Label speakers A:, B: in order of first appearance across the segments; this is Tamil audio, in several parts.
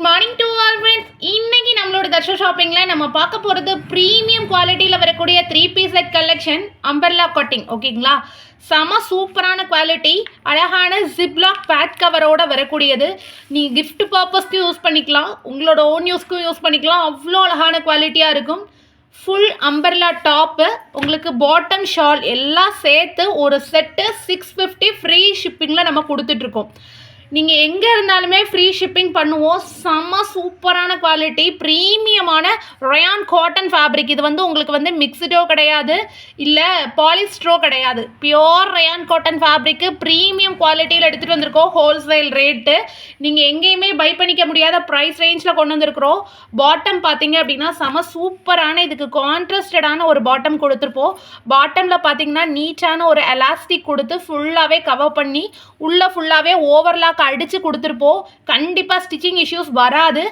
A: Good morning to all friends இன்னைக்கு நம்மளோட தர்ஷா ஷாப்பிங்கில் நம்ம பார்க்க போகிறது ப்ரீமியம் குவாலிட்டியில் வரக்கூடிய three piece set collection umbrella cutting ஓகேங்களா செம சூப்பரான குவாலிட்டி அழகான ஜிப்லாக் பேட் கவரோட வரக்கூடியது. நீங்கள் கிஃப்ட் பர்பஸ்க்கு யூஸ் பண்ணிக்கலாம். உங்களோட ஓன் யூஸ்க்கும் யூஸ் பண்ணிக்கலாம். அவ்வளோ அழகான குவாலிட்டியாக இருக்கும். ஃபுல் அம்பர்லா டாப்பு உங்களுக்கு பாட்டம் ஷால் எல்லாம் சேர்த்து ஒரு செட்டு சிக்ஸ் ஃபிஃப்டி ஃப்ரீ ஷிப்பிங்கில் நம்ம கொடுத்துட்ருக்கோம் நீங்கள் எங்கே இருந்தாலுமே ஃப்ரீ ஷிப்பிங் பண்ணுவோம். செம்ம சூப்பரான குவாலிட்டி ப்ரீமியமான ரயான் காட்டன் ஃபேப்ரிக் இது வந்து உங்களுக்கு வந்து மிக்ஸ்டோ கிடையாது. இல்லை பாலிஸ்ட்ரோ கிடையாது. Pure rayon cotton fabric premium குவாலிட்டியில் எடுத்துகிட்டு வந்திருக்கோம். ஹோல்சேல் ரேட்டு நீங்கள் எங்கேயுமே பை பண்ணிக்க முடியாத ப்ரைஸ் ரேஞ்சில் கொண்டு வந்திருக்கிறோம். பாட்டம் பார்த்தீங்க அப்படின்னா செம சூப்பரான இதுக்கு கான்ட்ரஸ்டடான ஒரு பாட்டம் கொடுத்துருப்போம். பாட்டமில் பார்த்தீங்கன்னா நீட்டான ஒரு எலாஸ்டிக் கொடுத்து ஃபுல்லாகவே கவர் பண்ணி உள்ளே ஃபுல்லாகவே ஓவர்லாக் அடித்து கொடுத்துருப்போம். கண்டிப்பாக ஸ்டிச்சிங் இஷ்யூஸ் வராது.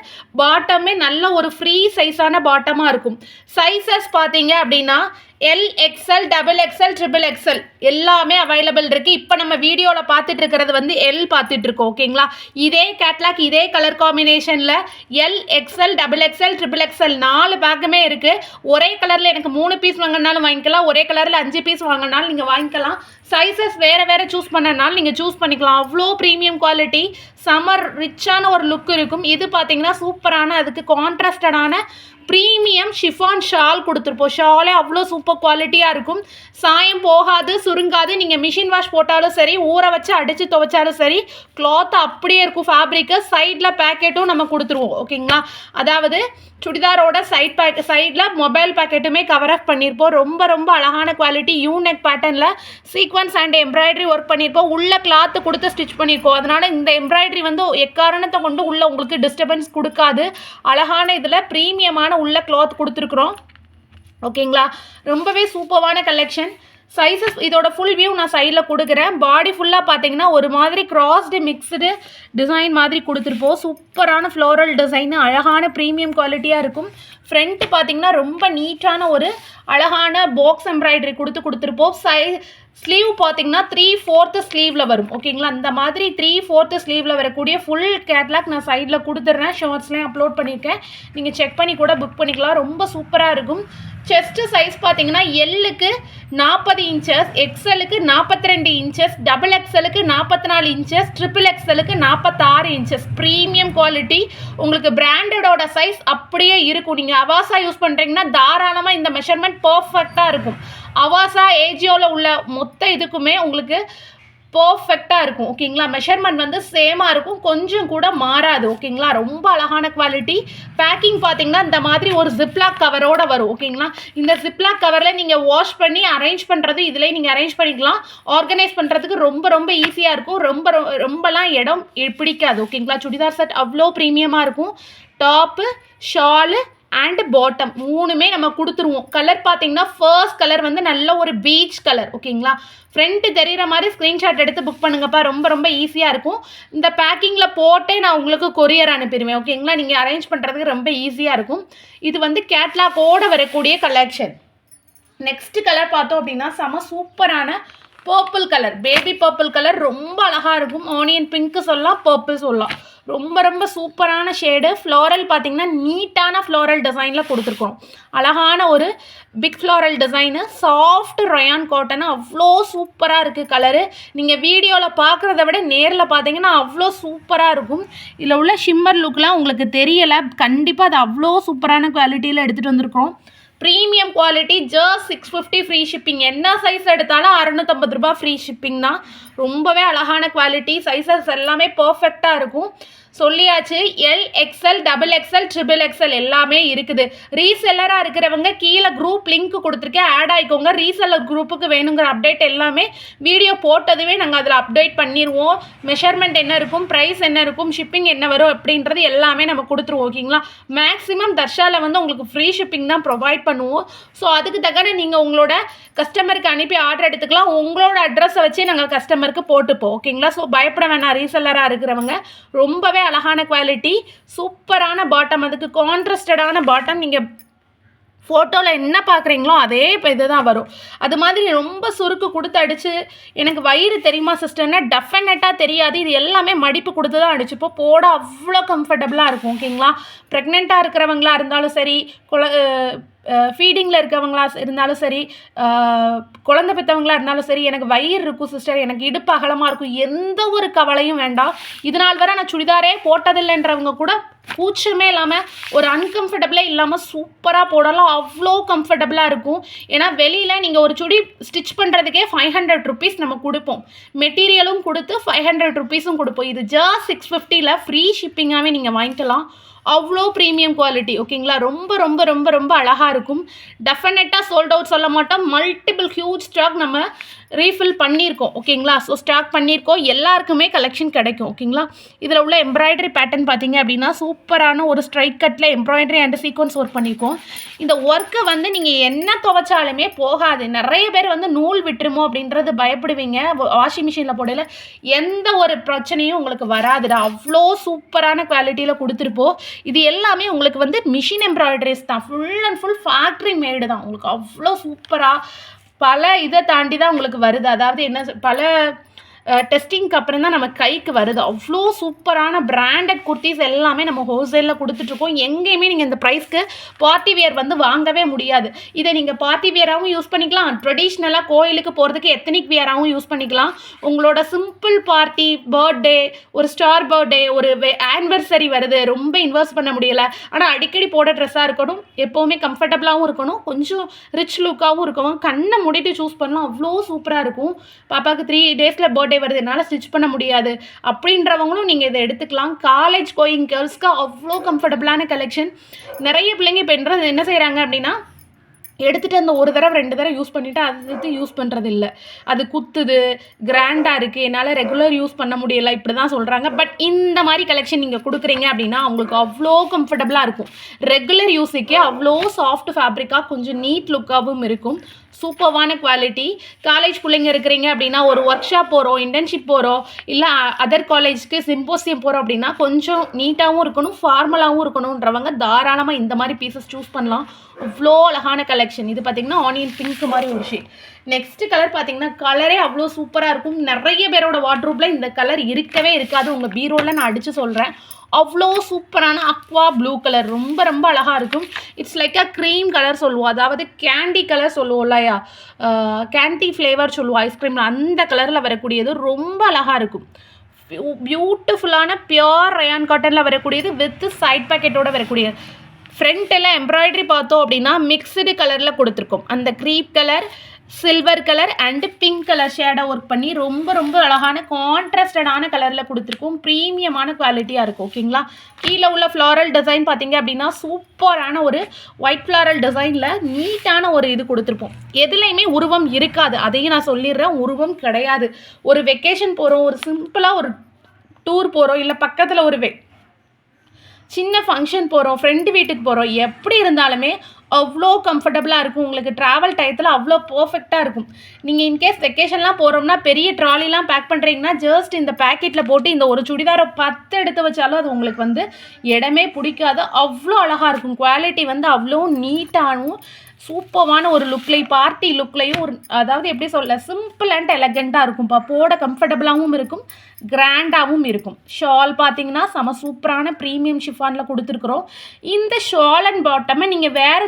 A: பாட்டமே நல்ல ஒரு ஃப்ரீ சைஸான பாட்டமாக இருக்கும். சைஸஸ் பார்த்தீங்க அப்படின்னா L XL double XL triple XL எல்லாமே அவைலபிள் இருக்குது இப்போ நம்ம வீடியோவில் பார்த்துட்டு இருக்கிறது வந்து எல் பார்த்துட்டு இருக்கோம் ஓகேங்களா இதே கேட்லாக் இதே கலர் காம்பினேஷனில் L XL double XL triple XL நாலு பேக்குமே இருக்குது ஒரே கலரில் எனக்கு மூணு பீஸ் வாங்கினாலும் வாங்கிக்கலாம். ஒரே கலரில் அஞ்சு பீஸ் வாங்கினாலும் நீங்கள் வாங்கிக்கலாம். சைஸஸ் வேறு வேறு சூஸ் பண்ணனாலும் நீங்கள் சூஸ் பண்ணிக்கலாம். அவ்வளோ ப்ரீமியம் குவாலிட்டி சம்மர் ரிச்சான ஒரு லுக் இருக்கும். இது பார்த்தீங்கன்னா சூப்பரான அதுக்கு கான்ட்ராஸ்டடான ப்ரீமியம் ஷிஃபான் ஷால் கொடுத்துருப்போம். ஷாலே அவ்வளோ சூப்பர் குவாலிட்டியாக இருக்கும். சாயம் போகாது சுருங்காது. நீங்கள் மிஷின் வாஷ் போட்டாலும் சரி ஊற வச்சு அடித்து துவைச்சாலும் சரி கிளாத் அப்படியே இருக்கும் ஃபேப்ரிக்கு சைடில் பேக்கெட்டும் நம்ம கொடுத்துருவோம். ஓகேங்களா அதாவது சுடிதாரோட சைட் பேக் சைடில் மொபைல் பேக்கெட்டுமே கவர் ஆஃப் பண்ணியிருப்போம் ரொம்ப ரொம்ப அழகான குவாலிட்டி யூனெக் பேட்டர்னில் சீக்வன்ஸ் அண்ட் எம்ப்ராய்டரி ஒர்க் பண்ணியிருப்போம் உள்ளே கிளாத்து கொடுத்து ஸ்டிச் பண்ணியிருக்கோம் அதனால் இந்த எம்ப்ராய்டரி வந்து எக்காரணத்தை கொண்டு உள்ள உங்களுக்கு டிஸ்டர்பன்ஸ் கொடுக்காது. அழகான இதில் ப்ரீமியமான உள்ள கிளாத் கொடுத்துருக்குறோம். ஓகேங்களா ரொம்பவே சூப்பரான கலெக்ஷன் சைஸஸ் இதோட ஃபுல் வியூ நான் சைடில் கொடுக்குறேன். பாடி ஃபுல்லாக பார்த்தீங்கன்னா ஒரு மாதிரி கிராஸ்டு மிக்ஸ்டு டிசைன் மாதிரி கொடுத்துருப்போம். சூப்பரான ஃப்ளோரல் டிசைன் அழகான ப்ரீமியம் குவாலிட்டியாக இருக்கும். ஃப்ரண்ட்டு பார்த்தீங்கன்னா ரொம்ப நீட்டான ஒரு அழகான பாக்ஸ் எம்ப்ராய்டரி கொடுத்து கொடுத்துருப்போம். சை ஸ்லீவ் பார்த்தீங்கன்னா த்ரீ ஃபோர்த்து ஸ்லீவில் வரும். ஓகேங்களா அந்த மாதிரி த்ரீ ஃபோர்த்து ஸ்லீவில் வரக்கூடிய ஃபுல் கேட்லாக் நான் சைடில் கொடுத்துட்றேன் ஷார்ட்ஸ்லேயும் அப்லோட் பண்ணியிருக்கேன். நீங்கள் செக் பண்ணி கூட புக் பண்ணிக்கலாம். ரொம்ப சூப்பராக இருக்கும். செஸ்ட்டு சைஸ் பார்த்தீங்கன்னா எல்லுக்கு நாற்பது இன்ச்சஸ் எக்ஸலுக்கு நாற்பத்தி ரெண்டு இன்ச்சஸ் டபுள் எக்ஸலுக்கு நாற்பத்தி நாலு இன்ச்சஸ் ட்ரிபிள் எக்ஸலுக்கு நாற்பத்தாறு இன்ச்சஸ் ப்ரீமியம் குவாலிட்டி உங்களுக்கு பிராண்டடோட சைஸ் அப்படியே இருக்கும். நீங்கள் அவாசா யூஸ் பண்ணுறீங்கன்னா தாராளமாக இந்த மெஷர்மெண்ட் பர்ஃபெக்டாக இருக்கும். அவாசா ஏஜியோவில் உள்ள மொத்த இதுக்குமே உங்களுக்கு பர்ஃபெக்டாக இருக்கும் ஓகேங்களா? மெஷர்மெண்ட் வந்து சேமாக இருக்கும் கொஞ்சம் கூட மாறாது ஓகேங்களா? ரொம்ப அழகான குவாலிட்டி பேக்கிங் பார்த்தீங்கன்னா இந்த மாதிரி ஒரு ஜிப்லாக் கவரோட வரும் ஓகேங்களா? இந்த ஜிப்லாக் கவரில் நீங்கள் வாஷ் பண்ணி அரேஞ்ச் பண்ணுறது இதிலே நீங்கள் அரேஞ்ச் பண்ணிக்கலாம். ஆர்கனைஸ் பண்ணுறதுக்கு ரொம்ப ரொம்ப ஈஸியாக இருக்கும். ரொம்ப ரொ- ரொம்பலாம் இடம் பிடிக்காது ஓகேங்களா? சுடிதார் செட் அவ்வளோ ப்ரீமியமாக இருக்கும். டாப்பு ஷாலு அண்ட் பாட்டம் மூணுமே நம்ம கொடுத்துருவோம். கலர் பார்த்தீங்கன்னா ஃபர்ஸ்ட் கலர் வந்து நல்ல ஒரு பீச் கலர் ஓகேங்களா? ஃப்ரண்ட்டு தெரிகிற மாதிரி ஸ்க்ரீன்ஷாட் எடுத்து புக் பண்ணுங்கப்பா. ரொம்ப ரொம்ப ஈஸியாக இருக்கும். இந்த பேக்கிங்கில் போட்டே நான் உங்களுக்கு கொரியர் அனுப்பிடுவேன் ஓகேங்களா? நீங்கள் அரேஞ்ச் பண்ணுறதுக்கு ரொம்ப ஈஸியாக இருக்கும். இது வந்து கேட்லாக்கோட வரக்கூடிய கலெக்ஷன் நெக்ஸ்ட் கலர் பார்த்தோம் அப்படின்னா செம சூப்பரான purple colour baby purple colour ரொம்ப அழகாக இருக்கும். ஆனியன் பிங்க்கு சொல்லலாம் பர்பிள் சொல்லலாம். ரொம்ப ரொம்ப சூப்பரான ஷேடு ஃப்ளோரல் பார்த்தீங்கன்னா நீட்டான ஃப்ளோரல் டிசைனில் கொடுத்துருக்கோம். அழகான ஒரு big floral design soft rayon cotton அவ்வளோ சூப்பராக இருக்குது கலரு நீங்கள் வீடியோவில் பார்க்குறத விட நேரில் பார்த்தீங்கன்னா அவ்வளோ சூப்பராக இருக்கும். இதில் உள்ள ஷிம்மர் லுக்லாம் உங்களுக்கு தெரியலை. கண்டிப்பாக அது அவ்வளோ சூப்பரான குவாலிட்டியில் எடுத்துகிட்டு வந்திருக்கோம். Premium quality just six fifty free shipping என்ன சைஸ் எடுத்தாலும் அறுநூத்தம்பது ரூபாய் ஃப்ரீ ஷிப்பிங் தான். ரொம்பவே அழகான குவாலிட்டி சைஸஸ் எல்லாமே பர்ஃபெக்டாக இருக்கும். சொல்லியாச்சு L XL double XL triple XL எல்லாமே இருக்குது. ரீசெல்லராக இருக்கிறவங்க கீழே குரூப் லிங்க் கொடுத்துருக்கேன். ஆட் ஆகிக்கோங்க ரீசெல்லர் குரூப்புக்கு வேணுங்கிற அப்டேட் எல்லாமே வீடியோ போட்டதுவே நாங்கள் அதில் அப்டேட் பண்ணிடுவோம் மெஷர்மெண்ட் என்ன இருக்கும்? ப்ரைஸ் என்ன இருக்கும்? ஷிப்பிங் என்ன வரும்? அப்படின்றது எல்லாமே நம்ம கொடுத்துருவோம் ஓகேங்களா மேக்ஸிமம் தர்ஷாவில் வந்து உங்களுக்கு ஃப்ரீ ஷிப்பிங் தான் ப்ரொவைட் பண்ணுவோம். ஸோ அதுக்கு தக்கன நீங்கள் உங்களோட கஸ்டமருக்கு அனுப்பி ஆர்டர் எடுத்துக்கலாம். உங்களோட அட்ரஸை வச்சே நாங்கள் கஸ்டமருக்கு போட்டுப்போம் ஓகேங்களா ஸோ பயப்பட வேணாம். ரீசெல்லராக இருக்கிறவங்க ரொம்பவே அழகான குவாலிட்டி சூப்பரான பாட்டம் அதுக்கு கான்ட்ரஸ்டடான பாட்டம் நீங்கள் ஃபோட்டோவில் என்ன பார்க்குறீங்களோ அதே இப்போ இதுதான் வரும். அது மாதிரி ரொம்ப சுருக்கு கொடுத்து அடித்து எனக்கு வயிறு தெரியுமா சிஸ்டர்னா டெஃபினட்டாக தெரியாது. இது எல்லாமே மடிப்பு கொடுத்து தான் அடிச்சுப்போம் போட அவ்வளோ கம்ஃபர்டபுளாக இருக்கும் ஓகேங்களா ப்ரெக்னெண்ட்டாக இருக்கிறவங்களா இருந்தாலும் சரி குழ ஃபீடிங்கில் இருக்கவங்களா இருந்தாலும் சரி குழந்தை பெற்றவங்களா இருந்தாலும் சரி எனக்கு வயிறு இருக்கும் சிஸ்டர் எனக்கு இடுப்பு அகலமாக இருக்கும் எந்த ஒரு கவலையும் வேண்டாம். இது நாள் வரை நான் சுடிதாரே போட்டதில்லைன்றவங்க கூட கூச்சமே இல்லாமல் ஒரு அன்கம்ஃபர்டபுளே இல்லாமல் சூப்பராக போடலாம். அவ்வளோ கம்ஃபர்டபுளாக இருக்கும். ஏன்னா வெளியில் நீங்கள் ஒரு சுடி ஸ்டிச் பண்ணுறதுக்கே ஃபைவ் ஹண்ட்ரட் ருபீஸ் நம்ம கொடுப்போம். மெட்டீரியலும் கொடுத்து ஃபைவ் ஹண்ட்ரட் ருபீஸும் கொடுப்போம். இது ஜஸ்ட் சிக்ஸ் ஃபிஃப்டியில் ஃப்ரீ ஷிப்பிங்காகவே நீங்கள் வாங்கிக்கலாம். அவ்வளோ ப்ரீமியம் குவாலிட்டி ஓகேங்களா? ரொம்ப ரொம்ப ரொம்ப ரொம்ப அழகாக இருக்கும். டெஃபினட்டாக சோல்ட் அவுட் சொல்ல மாட்டோம். மல்டிபிள் ஹியூஜ் ஸ்டாக் நம்ம ரீஃபில் பண்ணியிருக்கோம் ஓகேங்களா? ஸோ ஸ்டாக் பண்ணியிருக்கோம். எல்லாருக்குமே கலெக்ஷன் கிடைக்கும் ஓகேங்களா? இதில் உள்ள எம்ப்ராய்டரி பேட்டர்ன் பார்த்தீங்க அப்படின்னா சூப்பரான ஒரு ஸ்ட்ரைட் கட்டில் எம்ப்ராய்டரி அண்ட் சீக்வன்ஸ் ஒர்க் பண்ணியிருக்கோம். இந்த ஒர்க்கை வந்து நீங்கள் என்ன துவைச்சாலுமே போகாது. நிறைய பேர் வந்து நூல் விட்டுருமோ அப்படின்றது பயப்படுவீங்க. வாஷிங் மிஷினில் போடையில் எந்த ஒரு பிரச்சனையும் உங்களுக்கு வராதுடா. அவ்வளோ சூப்பரான குவாலிட்டியில் கொடுத்துருப்போம். இது எல்லாமே உங்களுக்கு வந்து மிஷின் எம்ப்ராய்டரிஸ் தான். Full and full factory made தான். உங்களுக்கு அவ்வளோ சூப்பராக பல இதை தாண்டி தான் உங்களுக்கு வருது. அதாவது என்ன பல டெஸ்டிங்க்கு அப்புறம் தான் நம்ம கைக்கு வருது. அவ்வளோ சூப்பரான பிராண்டட் குர்த்திஸ் எல்லாமே நம்ம ஹோல்சேலில் கொடுத்துட்ருக்கோம். எங்கேயுமே நீங்கள் இந்த ப்ரைஸ்க்கு பார்ட்டி வியர் வந்து வாங்கவே முடியாது. இதை நீங்கள் பார்ட்டி வியராகவும் யூஸ் பண்ணிக்கலாம். ட்ரெடிஷ்னலாக கோயிலுக்கு போகிறதுக்கு எத்தனிக் வியராகவும் யூஸ் பண்ணிக்கலாம். உங்களோட சிம்பிள் பார்ட்டி பர்த்டே ஒரு ஸ்டார் பர்த்டே ஒரு ஆனிவர்சரி வருது. ரொம்ப இன்வெஸ்ட் பண்ண முடியலை. ஆனால் அடிக்கடி போட ட்ரெஸ்ஸாக இருக்கணும். எப்போவுமே கம்ஃபர்டபுளாகவும் இருக்கணும். கொஞ்சம் ரிச் லுக்காகவும் இருக்கணும். கண்ணை மூடிட்டு சூஸ் பண்ணலாம். அவ்வளோ சூப்பராக இருக்கும். பாப்பாவுக்கு த்ரீ டேஸில் பர்த்டே வருது. என்னால் ஸ்டிச் பண்ண முடியாது. அப்படின்றவங்களும் நீங்கள் இதை எடுத்துக்கலாம். காலேஜ் கோயிங் கேர்ள்ஸ்க்கு அவ்வளோ கம்ஃபர்டபுளான கலெக்ஷன் நிறைய பிள்ளைங்க இப்போ என்ன என்ன செய்கிறாங்க அப்படின்னா எடுத்துகிட்டு அந்த ஒரு தடவை ரெண்டு தடவை யூஸ் பண்ணிவிட்டு அது யூஸ் பண்ணுறது இல்லை அது குத்துது கிராண்டாக இருக்குது என்னால் ரெகுலர் யூஸ் பண்ண முடியல. இப்படி தான் சொல்கிறாங்க பட் இந்த மாதிரி கலெக்ஷன் நீங்கள் கொடுக்குறீங்க அப்படின்னா அவங்களுக்கு அவ்வளோ கம்ஃபர்டபுளாக இருக்கும். ரெகுலர் யூஸுக்கே அவ்வளோ சாஃப்ட் ஃபேப்ரிக்காக கொஞ்சம் நீட் லுக்காகவும் இருக்கும். சூப்பர்வான குவாலிட்டி. காலேஜ் பிள்ளைங்க இருக்கிறீங்க அப்படின்னா ஒரு ஒர்க் ஷாப் போகிறோம் இன்டர்ன்ஷிப் போகிறோம் இல்லை அதர் காலேஜ்க்கு சிம்போசியம் போகிறோம் அப்படின்னா கொஞ்சம் நீட்டாகவும் இருக்கணும் ஃபார்மலாகவும் இருக்கணுன்றவங்க தாராளமாக இந்த மாதிரி பீசஸ் சூஸ் பண்ணலாம். அவ்வளோ அழகான கலெக்ஷன் இது பார்த்தீங்கன்னா ஆனியன் பிங்க் மாதிரி ஒரு ஷேட் நெக்ஸ்ட் கலர் பார்த்தீங்கன்னா கலரே அவ்வளோ சூப்பராக இருக்கும். நிறைய பேரோட வாட்ரூப்பில் இந்த கலர் இருக்கவே இருக்காது. உங்கள் பீரோவில் நான் அடித்து சொல்கிறேன் அவ்வளோ சூப்பரான அக்வா ப்ளூ கலர் ரொம்ப ரொம்ப அழகாக இருக்கும். It's like a cream colour சொல்லுவோம் அதாவது கேண்டி கலர் சொல்லுவோம் இல்லையா கேண்டி ஃப்ளேவர் சொல்லுவோம் ஐஸ்கிரீமில் அந்த கலரில் வரக்கூடியது ரொம்ப அழகாக இருக்கும். பியூட்டிஃபுல்லான பியோர் ரயான் காட்டனில் வரக்கூடியது வித் சைட் பேக்கெட்டோட வரக்கூடியது. ஃப்ரண்ட்டில் எம்ப்ராய்டரி பார்த்தோம் அப்படின்னா மிக்சடு கலரில் கொடுத்துருக்கோம். அந்த crepe colour silver colour and pink colour ஷேடை work பண்ணி ரொம்ப ரொம்ப அழகான கான்ட்ராஸ்டடான கலரில் கொடுத்துருக்கோம். ப்ரீமியமான குவாலிட்டியாக இருக்கும் ஓகேங்களா கீழே உள்ள ஃப்ளாரல் டிசைன் பார்த்தீங்க அப்படின்னா சூப்பரான ஒரு ஒயிட் ஃப்ளாரல் டிசைனில் நீட்டான ஒரு இது கொடுத்துருப்போம். எதுலேயுமே உருவம் இருக்காது. அதையும் நான் சொல்லிடுறேன் உருவம் கிடையாது. ஒரு வெக்கேஷன் போகிறோம் ஒரு சிம்பிளாக ஒரு டூர் போகிறோம் இல்லை பக்கத்தில் ஒரு வெ சின்ன ஃபங்க்ஷன் போகிறோம் ஃப்ரெண்டு வீட்டுக்கு போகிறோம் எப்படி இருந்தாலுமே அவ்வளோ கம்ஃபர்டபுளாக இருக்கும். உங்களுக்கு ட்ராவல் டயத்தில் அவ்வளோ பர்ஃபெக்டாக இருக்கும். நீங்கள் இன்கேஸ் வெக்கேஷன்லாம் போகிறோம்னா பெரிய ட்ராலிலாம் பேக் பண்ணுறீங்கன்னா ஜஸ்ட் இந்த பேக்கெட்டில் போட்டு இந்த ஒரு சுடிதாரை பத்து எடுத்து வச்சாலும் அது உங்களுக்கு வந்து இடமே பிடிக்காது. அவ்வளோ அழகாக இருக்கும். குவாலிட்டி வந்து அவ்வளோ நீட்டாகவும் சூப்பரான ஒரு லுக்லையும் பார்ட்டி லுக்லையும் ஒரு அதாவது எப்படி சொல்ல சிம்பிள் அண்ட் எலகெண்ட்டாக இருக்கும்ப்பா போட கம்ஃபர்டபுளாகவும் இருக்கும் கிராண்டாகவும் இருக்கும். ஷால் பார்த்தீங்கன்னா செம சூப்பரான ப்ரீமியம் ஷிஃபானில் கொடுத்துருக்குறோம். இந்த ஷால் அண்ட் பாட்டமை நீங்கள் வேறு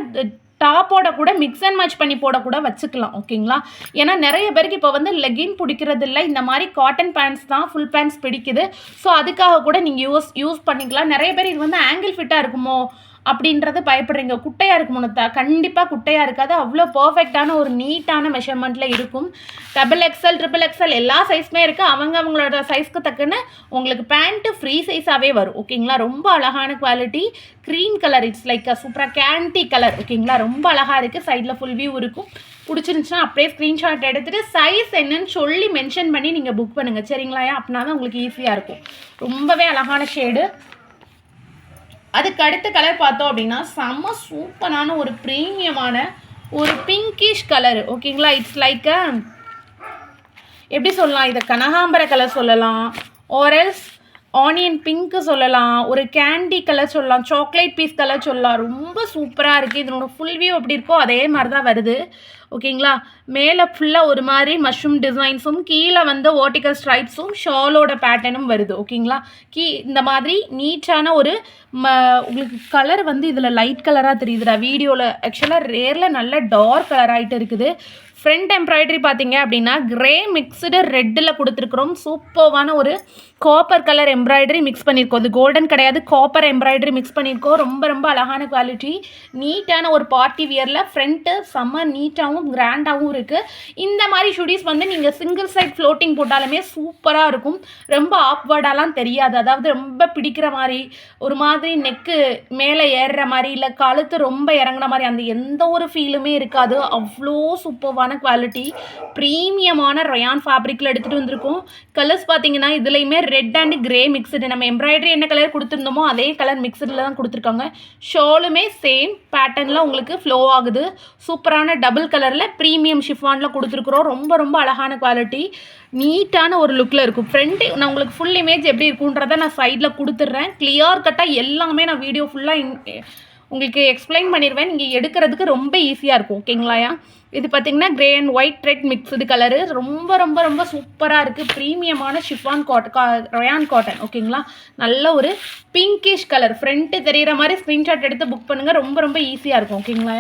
A: டாப்போட கூட மிக்ஸ் அண்ட் மேட்ச் பண்ணி போட கூட வச்சுக்கலாம் ஓகேங்களா? ஏன்னா நிறைய பேருக்கு இப்போ வந்து லெகின் பிடிக்கிறது இல்லை. இந்த மாதிரி காட்டன் பேண்ட்ஸ் தான் ஃபுல் பேண்ட்ஸ் பிடிக்குது. ஸோ அதுக்காக கூட நீங்கள் யூஸ் யூஸ் பண்ணிக்கலாம். நிறைய பேர் இது வந்து ஆங்கிள் ஃபிட்டாக இருக்குமோ? அப்படின்றது பயப்படுறீங்க. குட்டையாக இருக்குமோ த கண்டிப்பாக குட்டையாக இருக்காது. அவ்வளோ பர்ஃபெக்டான ஒரு நீட்டான மெஷர்மெண்ட்டில் இருக்கும். டபுள் எக்ஸல் ட்ரிபிள் எக்ஸல் எல்லா சைஸுமே இருக்குது அவங்க அவங்களோட சைஸ்க்கு தக்கன உங்களுக்கு பேண்ட்டு ஃப்ரீ சைஸாகவே வரும். ஓகேங்களா ரொம்ப அழகான quality green colour it's like a சூப்பராக கேண்டி கலர் ஓகேங்களா ரொம்ப அழகாக இருக்குது சைடில் ஃபுல் வியூ இருக்கும். பிடிச்சிருந்துச்சுன்னா அப்படியே ஸ்க்ரீன்ஷாட் எடுத்துகிட்டு சைஸ் என்னன்னு சொல்லி மென்ஷன் பண்ணி நீங்கள் புக் பண்ணுங்கள் சரிங்களா? அப்படின்னா தான் உங்களுக்கு ஈஸியாக இருக்கும். ரொம்பவே அழகான ஷேடு அதுக்கு அடுத்த கலர் பார்த்தோம் அப்படின்னா செம்ம சூப்பரான ஒரு ப்ரீமியமான ஒரு பிங்கிஷ் கலர் ஓகேங்களா இட்ஸ் லைக் எப்படி சொல்லலாம்? இதை கனகாம்பர கலர் சொல்லலாம். ஆர்எல்ஸ் ஆனியன் பிங்க்கு சொல்லலாம் ஒரு கேண்டி கலர் சொல்லலாம் சாக்லேட் பீஸ் கலர் சொல்லலாம். ரொம்ப சூப்பராக இருக்குது இதனோட ஃபுல் வியூ எப்படி இருக்கோ அதே மாதிரி தான் வருது ஓகேங்களா மேலே ஃபுல்லாக ஒரு மாதிரி மஷ்ரூம் டிசைன்ஸும் கீழே வந்து vertical ஸ்ட்ரைப்ஸும் ஷாலோட பேட்டர்னும் வருது. ஓகேங்களா கீ இந்த மாதிரி நீட்டான ஒரு ம உங்களுக்கு கலர் வந்து இதில் லைட் கலராக தெரியுதுடா. வீடியோவில் ஆக்சுவலாக ரேரில் நல்ல டார்க் கலராகிட்டு இருக்குது. ஃப்ரண்ட் எம்ப்ராய்டரி பார்த்தீங்க அப்படின்னா கிரே மிக்ஸ்டு ரெட்டில் கொடுத்துருக்குறோம். சூப்பர்வான ஒரு காப்பர் கலர் எம்ப்ராய்டரி மிக்ஸ் பண்ணியிருக்கோம் இது கோல்டன் கிடையாது. காப்பர் எம்ப்ராய்டரி மிக்ஸ் பண்ணியிருக்கோம் ரொம்ப ரொம்ப அழகான குவாலிட்டி நீட்டான ஒரு பார்ட்டி வியரில் ஃப்ரண்ட்டு செம்ம நீட்டாகவும் கிராண்டாகவும் இருக்குது இந்த மாதிரி சுடிஸ் வந்து நீங்கள் சிங்கிள் சைட் ஃப்ளோட்டிங் போட்டாலுமே சூப்பராக இருக்கும். ரொம்ப ஆப்வர்டாலாம் தெரியாது. அதாவது ரொம்ப பிடிக்கிற மாதிரி ஒரு மாதிரி நெக்கு மேலே ஏறுற மாதிரி இல்லை கழுத்து ரொம்ப இறங்குன மாதிரி அந்த எந்த ஒரு ஃபீலுமே இருக்காது. அவ்வளோ சூப்பர்வான குவாலிட்டி ப்ரீமியமான ரயான் ஃபேப்ரிக்கில் எடுத்துகிட்டு வந்திருக்கோம். கலர்ஸ் பார்த்தீங்கன்னா இதுலேயுமே ரெட் அண்ட் கிரே மிக்சடு நம்ம எம்ப்ராய்டரி என்ன கலர் கொடுத்துருந்தோமோ அதே கலர் மிக்சடில் தான் கொடுத்துருக்காங்க. ஷாலுமே சேம் பேட்டர்னில் உங்களுக்கு ஃப்ளோ ஆகுது. சூப்பரான டபுள் கலரில் ப்ரீமியம் ஷிஃபானில் கொடுத்துருக்குறோம். ரொம்ப ரொம்ப அழகான குவாலிட்டி நீட்டான ஒரு லுக்கில் இருக்கும். ஃப்ரண்ட்டு நான் உங்களுக்கு ஃபுல் இமேஜ் எப்படி இருக்குன்றதை நான் சைடில் கொடுத்துட்றேன். கிளியர் கட்டாக எல்லாமே நான் வீடியோ ஃபுல்லாக உங்களுக்கு எக்ஸ்பிளைன் பண்ணிடுவேன். நீங்கள் எடுக்கிறதுக்கு ரொம்ப ஈஸியாக இருக்கும். ஓகேங்களாயா இது பார்த்தீங்கன்னா grey and white red mixed colour ரொம்ப ரொம்ப ரொம்ப சூப்பராக இருக்குது ப்ரீமியமான ஷிஃபான் காட் கா ரயான் காட்டன் ஓகேங்களா நல்ல ஒரு பிங்கிஷ் கலர் ஃப்ரண்ட்டு தெரிகிற மாதிரி ஸ்க்ரீன்ஷாட் எடுத்து புக் பண்ணுங்கள் ரொம்ப ரொம்ப ஈஸியாக இருக்கும் ஓகேங்களா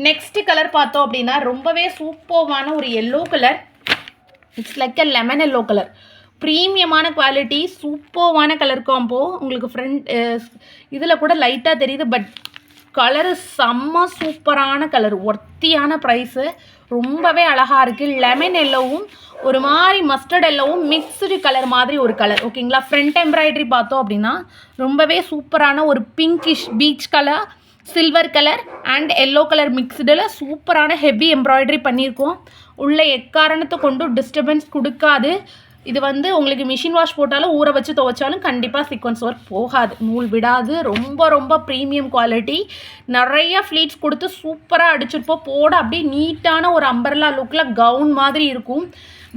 A: நெக்ஸ்ட் கலர் பார்த்தோம் அப்படின்னா ரொம்பவே சூப்பர்வான ஒரு yellow colour it's like a lemon yellow colour ப்ரீமியமான quality சூப்பர்வான கலர் காம்போ உங்களுக்கு ஃப்ரண்ட் eh, இதில் கூட லைட்டாக தெரியுது பட் கலரு செம்ம சூப்பரான கலர். ஒர்த்தியான ப்ரைஸு ரொம்பவே அழகாக இருக்குது லெமன் எல்லோவும் ஒரு மாதிரி மஸ்டர்ட் எல்லோவும் மிக்ஸ்டு கலர் மாதிரி ஒரு கலர் ஓகேங்களா ஃப்ரண்ட் எம்ப்ராய்டரி பார்த்தோம் அப்படின்னா ரொம்பவே சூப்பரான ஒரு pinkish peach colour silver colour and yellow colour மிக்ஸ்டில் சூப்பரான ஹெவி எம்ப்ராய்டரி பண்ணியிருக்கோம். உள்ள எக்காரணத்தை கொண்டும் டிஸ்டர்பன்ஸ் கொடுக்காது. இது வந்து உங்களுக்கு மிஷின் வாஷ் போட்டாலும் ஊற வச்சு துவைச்சாலும் கண்டிப்பாக சீக்வன்ஸ் ஒர்க் போகாது. நூல் விடாது. ரொம்ப ரொம்ப ப்ரீமியம் குவாலிட்டி நிறைய ஃப்ளீட்ஸ் கொடுத்து சூப்பராக அடிச்சிருப்போம். போட அப்படியே நீட்டான ஒரு அம்பர்லா லுக்கில் கவுன் மாதிரி இருக்கும்.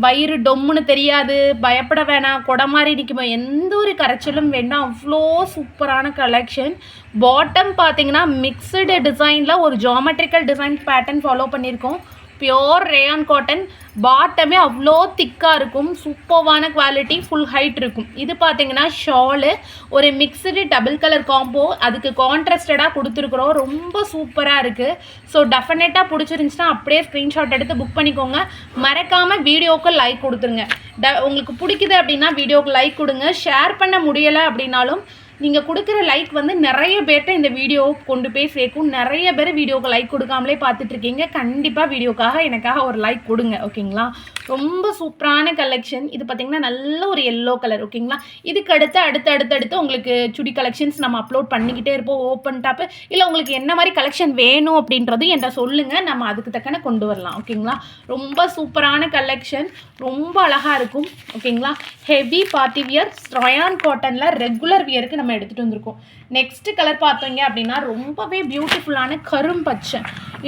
A: வயிறு டொம்முன்னு தெரியாது. பயப்பட வேணாம். கொடை மாதிரி நிற்குமா எந்த ஒரு கரைச்சலும் வேண்டாம். அவ்வளோ சூப்பரான கலெக்ஷன் பாட்டம் பார்த்தீங்கன்னா மிக்சடு டிசைனில் ஒரு ஜாமெட்ரிக்கல் டிசைன் பேட்டர்ன் ஃபாலோ பண்ணியிருக்கோம். பியோர் ரேயான் காட்டன் பாட்டமே அவ்வளோ திக்காக இருக்கும். சூப்பர்வான குவாலிட்டி ஃபுல் ஹைட் இருக்கும். இது பார்த்தீங்கன்னா ஷாலு ஒரு மிக்சடு டபுள் கலர் காம்போ அதுக்கு கான்ட்ராஸ்டடாக கொடுத்துருக்குறோம். ரொம்ப சூப்பராக இருக்குது ஸோ டெஃபினட்டாக பிடிச்சிருந்துச்சுன்னா அப்படியே ஸ்க்ரீன்ஷாட் எடுத்து புக் பண்ணிக்கோங்க. மறக்காமல் வீடியோவுக்கு லைக் கொடுத்துருங்க. ட உங்களுக்கு பிடிக்குது அப்படின்னா வீடியோவுக்கு லைக் கொடுங்க. ஷேர் பண்ண முடியலை அப்படின்னாலும் நீங்கள் கொடுக்குற லைக் வந்து நிறைய பேர்கிட்ட இந்த வீடியோ கொண்டு போய் சேர்க்கும். நிறைய பேர் வீடியோக்கு லைக் கொடுக்காமலே பார்த்துட்ருக்கீங்க கண்டிப்பாக வீடியோக்காக எனக்காக ஒரு லைக் கொடுங்க ஓகேங்களா ரொம்ப சூப்பரான கலெக்ஷன் இது பார்த்திங்கன்னா நல்ல ஒரு எல்லோ கலர் ஓகேங்களா இதுக்கு அடுத்து அடுத்து அடுத்து அடுத்து உங்களுக்கு சுடி கலெக்ஷன்ஸ் நம்ம அப்லோட் பண்ணிக்கிட்டே இருப்போம். ஓப்பன் டாப்பு இல்லை உங்களுக்கு என்ன மாதிரி கலெக்ஷன் வேணும் அப்படின்றது என்கிட்ட சொல்லுங்கள் நம்ம அதுக்கு தக்கன கொண்டு வரலாம் ஓகேங்களா ரொம்ப சூப்பரான கலெக்ஷன் ரொம்ப அழகாக இருக்கும் ஓகேங்களா ஹெவி பார்ட்டி வியர் ஸ்ட்ரயான் காட்டனில் ரெகுலர் வியருக்கு நம்ம எடுத்துகிட்டு வந்திருக்கோம். நெக்ஸ்ட் கலர் பார்த்தோங்க அப்படின்னா ரொம்பவே பியூட்டிஃபுல்லான கரும்பச்சை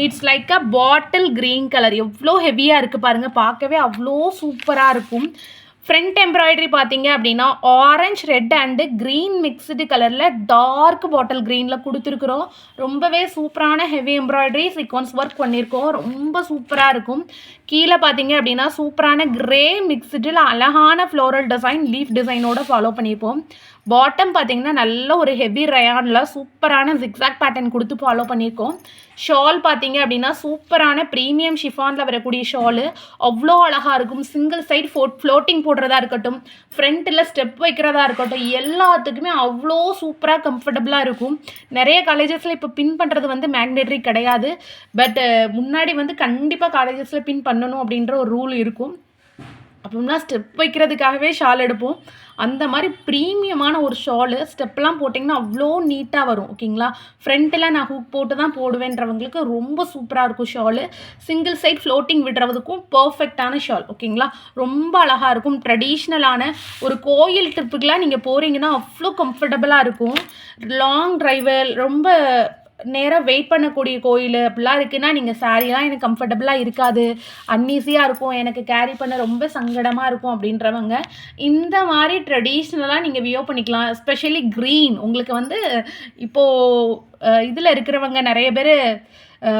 A: it's like a bottle green colour எவ்வளோ ஹெவியாக இருக்குது பாருங்கள் பார்க்கவே அவ்வளோ சூப்பராக இருக்கும். ஃப்ரண்ட் எம்ப்ராய்டரி பார்த்தீங்க அப்படின்னா orange red and green mixed கலரில் டார்க் பாட்டில் க்ரீனில் கொடுத்துருக்குறோம். ரொம்பவே சூப்பரான ஹெவி எம்ப்ராய்டரி சீக்வன்ஸ் ஒர்க் பண்ணியிருக்கோம். ரொம்ப சூப்பராக இருக்கும். கீழே பார்த்தீங்க அப்படின்னா சூப்பரான கிரே மிக்ஸ்டில் அழகான ஃப்ளோரல் டிசைன் லீஃப் டிசைனோட ஃபாலோ பண்ணியிருப்போம். பாட்டம் பார்த்தீங்கன்னா நல்ல ஒரு ஹெவி ரயானில் சூப்பரான ஜிக்ஸாக் பேட்டர்ன் கொடுத்து ஃபாலோ பண்ணியிருக்கோம். ஷால் பார்த்தீங்க அப்படின்னா சூப்பரான ப்ரீமியம் ஷிஃபானில் வரக்கூடிய ஷாலு அவ்வளோ அழகாக இருக்கும். சிங்கிள் சைடு ஃபோ ஃப்ளோட்டிங் போடுறதா இருக்கட்டும் ஃப்ரண்ட்டில் ஸ்டெப் வைக்கிறதா இருக்கட்டும் எல்லாத்துக்குமே அவ்வளோ சூப்பராக கம்ஃபர்டபுளாக இருக்கும். நிறைய காலேஜஸில் இப்போ பின் பண்ணுறது வந்து மேக்னேட்ரி கிடையாது. பட் முன்னாடி வந்து கண்டிப்பாக காலேஜஸில் பின் பண்ணணும் அப்படின்ற ஒரு ரூல் இருக்கும். அப்படின்னா ஸ்டெப் வைக்கிறதுக்காகவே ஷால் எடுப்போம். அந்த மாதிரி ப்ரீமியமான ஒரு ஷாலு ஸ்டெப்லாம் போட்டிங்கன்னா அவ்வளோ நீட்டாக வரும் ஓகேங்களா? ஃப்ரண்ட்டில் நான் ஹூக் போட்டு தான் போடுவேன்றவங்களுக்கு ரொம்ப சூப்பராக இருக்கும் ஷாலு சிங்கிள் சைட் ஃப்ளோட்டிங் விடுறதுக்கும் பர்ஃபெக்டான ஷால் ஓகேங்களா? ரொம்ப அழகாக இருக்கும். ட்ரெடிஷ்னலான ஒரு கோயில் ட்ரிப்புக்கெலாம் நீங்கள் போகிறீங்கன்னா அவ்வளோ கம்ஃபர்டபுளாக இருக்கும். லாங் ட்ரைவர் ரொம்ப நேராக வெயிட் பண்ணக்கூடிய கோயில் அப்படிலாம் இருக்குன்னா நீங்கள் சாரீலாம் எனக்கு கம்ஃபர்டபுளாக இருக்காது. அன்ஈஸியாக இருக்கும். எனக்கு கேரி பண்ண ரொம்ப சங்கடமாக இருக்கும் அப்படின்றவங்க இந்த மாதிரி ட்ரெடிஷ்னலாக நீங்கள் வியோ பண்ணிக்கலாம். ஸ்பெஷலி க்ரீன் உங்களுக்கு வந்து இப்போது இதில் இருக்கிறவங்க நிறைய பேர்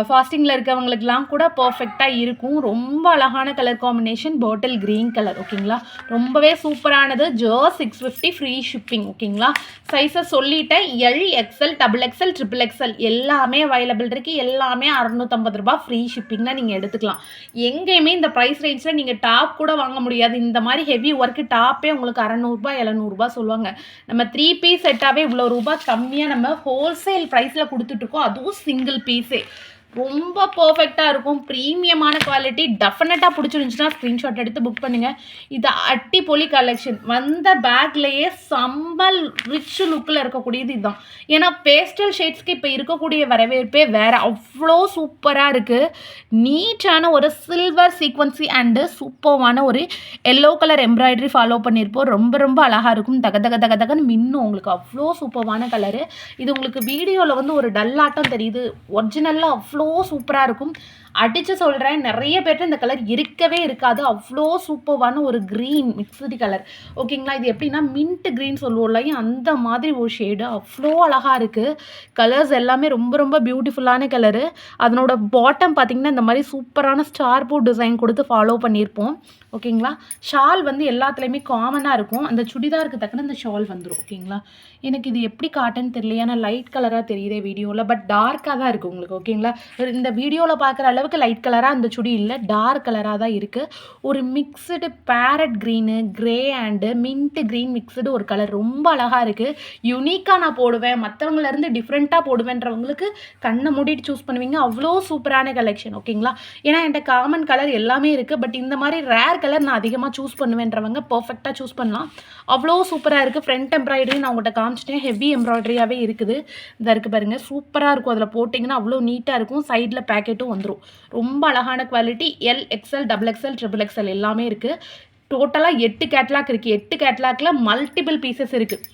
A: ஃபாஸ்டிங்கில் இருக்கவங்களுக்குலாம் கூட பர்ஃபெக்டாக இருக்கும். ரொம்ப அழகான colour combination bottle green colour ஓகேங்களா ரொம்பவே சூப்பரானது. ஜோ சிக்ஸ் ஃபிஃப்டி ஃப்ரீ ஷிப்பிங் ஓகேங்களா சைஸை சொல்லிட்டேன். L XL double XL triple XL எல்லாமே அவைலபிள் இருக்குது எல்லாமே அறநூற்றம்பது ரூபா ஃப்ரீ ஷிப்பிங்கில் நீங்கள் எடுத்துக்கலாம். எங்கேயுமே இந்த ப்ரைஸ் ரேஞ்சில் நீங்கள் டாப் கூட வாங்க முடியாது. இந்த மாதிரி ஹெவி ஒர்க்கு டாப்பே உங்களுக்கு அறநூறுபா எழுநூறுபா சொல்லுவாங்க. நம்ம த்ரீ பீஸ் செட்டாகவே இவ்வளோ ரூபா கம்மியாக நம்ம ஹோல்சேல் ப்ரைஸில் கொடுத்துட்ருக்கோம் அதுவும் சிங்கிள் பீஸே ரொம்ப பர்ஃபெக்டாக இருக்கும். ப்ரீமியமான குவாலிட்டி டெஃபினட்டாக பிடிச்சிருந்துச்சுன்னா ஸ்க்ரீன்ஷாட் எடுத்து புக் பண்ணுங்கள் இது அட்டிப்பொலி கலெக்ஷன் வந்த பேக்லேயே சம்பல் ரிச் லுக்கில் இருக்கக்கூடியது இதுதான். ஏன்னா பேஸ்டல் ஷேட்ஸ்க்கு இப்போ இருக்கக்கூடிய வரவேற்பே வேறு. அவ்வளோ சூப்பராக இருக்குது நீட்டான ஒரு சில்வர் சீக்வன்சி அண்டு சூப்பர்வான ஒரு எல்லோ கலர் எம்ப்ராய்டரி ஃபாலோ பண்ணியிருப்போம். ரொம்ப ரொம்ப அழகாக இருக்கும். தக தக தக தகன்னு மின்னும் உங்களுக்கு அவ்வளோ சூப்பர்வான கலரு இது உங்களுக்கு வீடியோவில் வந்து ஒரு டல்லாட்டம் தெரியுது. ஒரிஜினலாக அவ்வளோ அவ்வளோ சூப்பராக இருக்கும் அடித்து சொல்கிறேன் நிறைய பேர்கிட்ட இந்த கலர் இருக்கவே இருக்காது. அவ்வளோ சூப்பர்வான ஒரு க்ரீன் மிக்ஸ்டு கலர் ஓகேங்களா இது எப்படின்னா மின்ட் க்ரீன் சொல்லுவோம்லையும் அந்த மாதிரி ஒரு ஷேடு அவ்வளோ அழகாக இருக்குது கலர்ஸ் எல்லாமே ரொம்ப ரொம்ப பியூட்டிஃபுல்லான கலரு அதனோட பாட்டம் பார்த்திங்கன்னா இந்த மாதிரி சூப்பரான ஸ்டார் பூ டிசைன் கொடுத்து ஃபாலோ பண்ணியிருப்போம். ஓகேங்களா ஷால் வந்து எல்லாத்துலேயுமே காமனாக இருக்கும். அந்த சுடிதாருக்கு தக்கன அந்த ஷால் வந்துடும் ஓகேங்களா எனக்கு இது எப்படி காட்டுன்னு தெரியல ஏன்னா லைட் கலராக தெரியுதே வீடியோவில் பட் டார்க்காக தான் இருக்குது உங்களுக்கு. ஓகேங்களா இந்த வீடியோவில் பார்க்குற அளவுக்கு லைட் கலராக அந்த சுடி இல்லை டார்க் கலராக தான் இருக்குது ஒரு mixed parrot green grey and mint green mixed ஒரு கலர் ரொம்ப அழகாக இருக்குது யூனிக்காக நான் போடுவேன். மற்றவங்களேருந்து டிஃப்ரெண்ட்டாக போடுவேன்றவங்களுக்கு கண்ணை மூடிட்டு சூஸ் பண்ணுவீங்க. அவ்வளோ சூப்பரான கலெக்ஷன் ஓகேங்களா ஏன்னா என்கிட்ட காமன் கலர் எல்லாமே இருக்குது பட் இந்த மாதிரி ரேர் கலர் நான் அதிகமாக சூஸ் பண்ணுவேன்றவங்க பர்ஃபெக்டாக சூஸ் பண்ணலாம். அவ்வளோ சூப்பராக இருக்குது ஃப்ரண்ட் எம்ப்ராய்டரி நான் உங்கள்கிட்ட காமிச்சிட்டேன். ஹெவி எம்ப்ராய்டரியாகவே இருக்குது. இதாக இருக்குது பாருங்கள் சூப்பராக இருக்கும். அதில் போட்டிங்கன்னா அவ்வளோ நீட்டாக இருக்கும். சைடில் பேக்கெட்டும் வந்துடும் ரொம்ப அழகான quality L XL double XL triple XL எல்லாமே இருக்குது டோட்டலாக எட்டு கேட்லாக் இருக்குது எட்டு கேட்லாக்கில் மல்டிபிள் பீசஸ் இருக்குது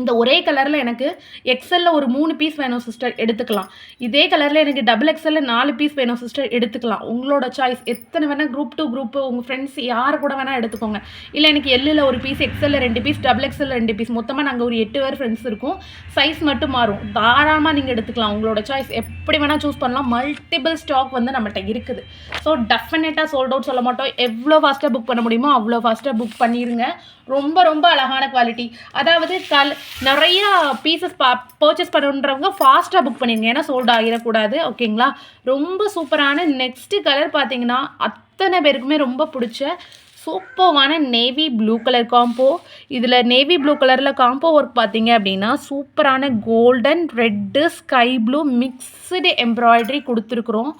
A: இந்த ஒரே கலரில் எனக்கு எக்ஸலில் ஒரு மூணு பீஸ் வேணும் சிஸ்டர் எடுத்துக்கலாம். இதே கலரில் எனக்கு டபுள் எக்ஸலில் நாலு பீஸ் வேணும் சிஸ்டர் எடுத்துக்கலாம். உங்களோட சாய்ஸ் எத்தனை வேணால் குரூப் டூ குரூப்பு உங்கள் ஃப்ரெண்ட்ஸ் யார் கூட வேணால் எடுத்துக்கோங்க. இல்லை எனக்கு எல்லில் ஒரு பீஸ் எக்ஸலில் ரெண்டு பீஸ் டபுள் எக்ஸலில் ரெண்டு பீஸ் மொத்தமாக நாங்கள் ஒரு எட்டு பேர் ஃப்ரெண்ட்ஸ் இருக்கும். சைஸ் மட்டும் மாறும். தாராளமாக நீங்கள் எடுத்துக்கலாம். உங்களோட சாய்ஸ் எப்படி வேணால் சூஸ் பண்ணலாம். மல்டிபிள் ஸ்டாக் வந்து நம்மகிட்ட இருக்குது. ஸோ டெஃபினட்டாக சோல்ட் அவுட் சொல்ல மாட்டோம். எவ்வளோ ஃபாஸ்ட்டாக புக் பண்ண முடியுமோ அவ்வளோ ஃபாஸ்ட்டாக புக் பண்ணிடுங்க ரொம்ப ரொம்ப அழகான குவாலிட்டி அதாவது கல் நிறையா பீசஸ் பா பர்ச்சேஸ் பண்ணுன்றவங்க ஃபாஸ்ட்டாக புக் பண்ணிடுங்க ஏன்னா சோல்ட் ஆகிடக்கூடாது. ஓகேங்களா ரொம்ப சூப்பரான நெக்ஸ்ட்டு கலர் பார்த்தீங்கன்னா அத்தனை பேருக்குமே ரொம்ப பிடிச்ச சூப்பர்வான நேவி ப்ளூ கலர் காம்போ இதில் நேவி ப்ளூ கலரில் காம்போ ஒர்க் பார்த்தீங்க அப்படின்னா சூப்பரான golden red sky blue mixed embroidery கொடுத்துருக்குறோம்.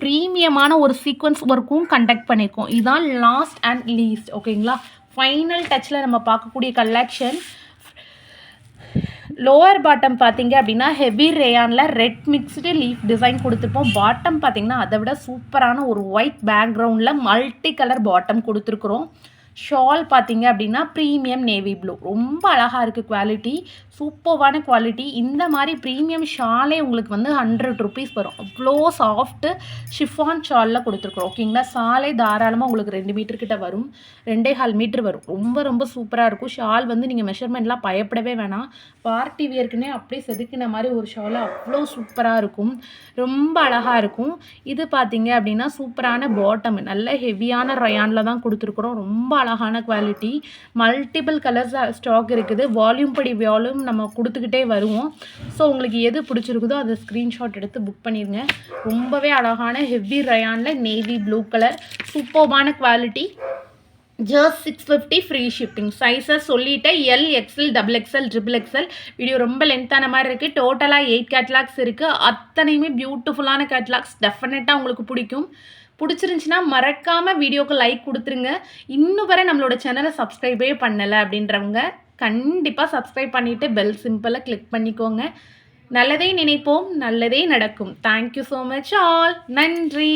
A: ப்ரீமியமான ஒரு சீக்வன்ஸ் ஒர்க்கும் கண்டக்ட் பண்ணியிருக்கோம் இதுதான் லாஸ்ட் அண்ட் லீஸ்ட் ஓகேங்களா ஃபைனல் டச்சில் நம்ம பார்க்கக்கூடிய கலெக்ஷன் லோவர் பாட்டம் பார்த்தீங்க அப்படின்னா ஹெவி ரேயானில் ரெட் மிக்ஸ்டு லீஃப் டிசைன் கொடுத்துருப்போம். பாட்டம் பார்த்தீங்கன்னா அதை விட சூப்பரான ஒரு ஒயிட் பேக்ரவுண்டில் மல்டி கலர் பாட்டம் கொடுத்துருக்குறோம். ஷால் பார்த்தீங்க அப்படின்னா ப்ரீமியம் நேவி ப்ளூ ரொம்ப அழகாக இருக்குது குவாலிட்டி சூப்பர்வான குவாலிட்டி இந்த மாதிரி ப்ரீமியம் ஷாலே உங்களுக்கு வந்து ஹண்ட்ரட் ருபீஸ் வரும். அவ்வளோ சாஃப்ட்டு ஷிஃபான் ஷாலில் கொடுத்துருக்குறோம். ஓகேங்களா சாலே தாராளமாக உங்களுக்கு ரெண்டு மீட்டர்கிட்ட வரும். ரெண்டே கால் மீட்டர் வரும். ரொம்ப ரொம்ப சூப்பராக இருக்கும். ஷால் வந்து நீங்கள் மெஷர்மெண்ட்லாம் பயப்படவே வேணாம். பார்ட்டி வியர்க்குனே அப்படியே செதுக்கின மாதிரி ஒரு ஷால் அவ்வளோ சூப்பராக இருக்கும். ரொம்ப அழகாக இருக்கும். இது பார்த்தீங்க அப்படின்னா சூப்பரான பாட்டம் நல்ல ஹெவியான ரயானில் தான் கொடுத்துருக்குறோம். ரொம்ப அழகான குவாலிட்டி மல்டிபிள் கலர்ஸ் ஸ்டாக் இருக்குது. வால்யூம் படி வால்யூம் நம்ம கொடுத்துக்கிட்டே வருவோம். ஸோ உங்களுக்கு எது பிடிச்சிருக்குதோ அதை ஸ்க்ரீன்ஷாட் எடுத்து புக் பண்ணிடுங்க. ரொம்பவே அழகான ஹெவி ரயானில் நேவி ப்ளூ கலர் சூப்பர்பான quality just six fifty free shipping sizes சொல்லிவிட்டேன் L XL double XL triple XL video ரொம்ப லென்த்தான மாதிரி இருக்குது டோட்டலாக எயிட் கேட்லாக்ஸ் இருக்குது அத்தனையுமே பியூட்டிஃபுல்லான கேட்லாக்ஸ் டெஃபினட்டாக உங்களுக்கு பிடிக்கும். பிடிச்சிருந்துச்சின்னா மறக்காமல் வீடியோக்கு லைக் கொடுத்துருங்க. இன்னும் வரை நம்மளோட சேனலை சப்ஸ்கிரைபே பண்ணலை அப்படின்றவங்க கண்டிப்பாக சப்ஸ்கிரைப் பண்ணிவிட்டு பெல் சிம்பிளை கிளிக் பண்ணிக்கோங்க. நல்லதே நினைப்போம் நல்லதே நடக்கும். தேங்க்யூ ஸோ மச் ஆல் நன்றி.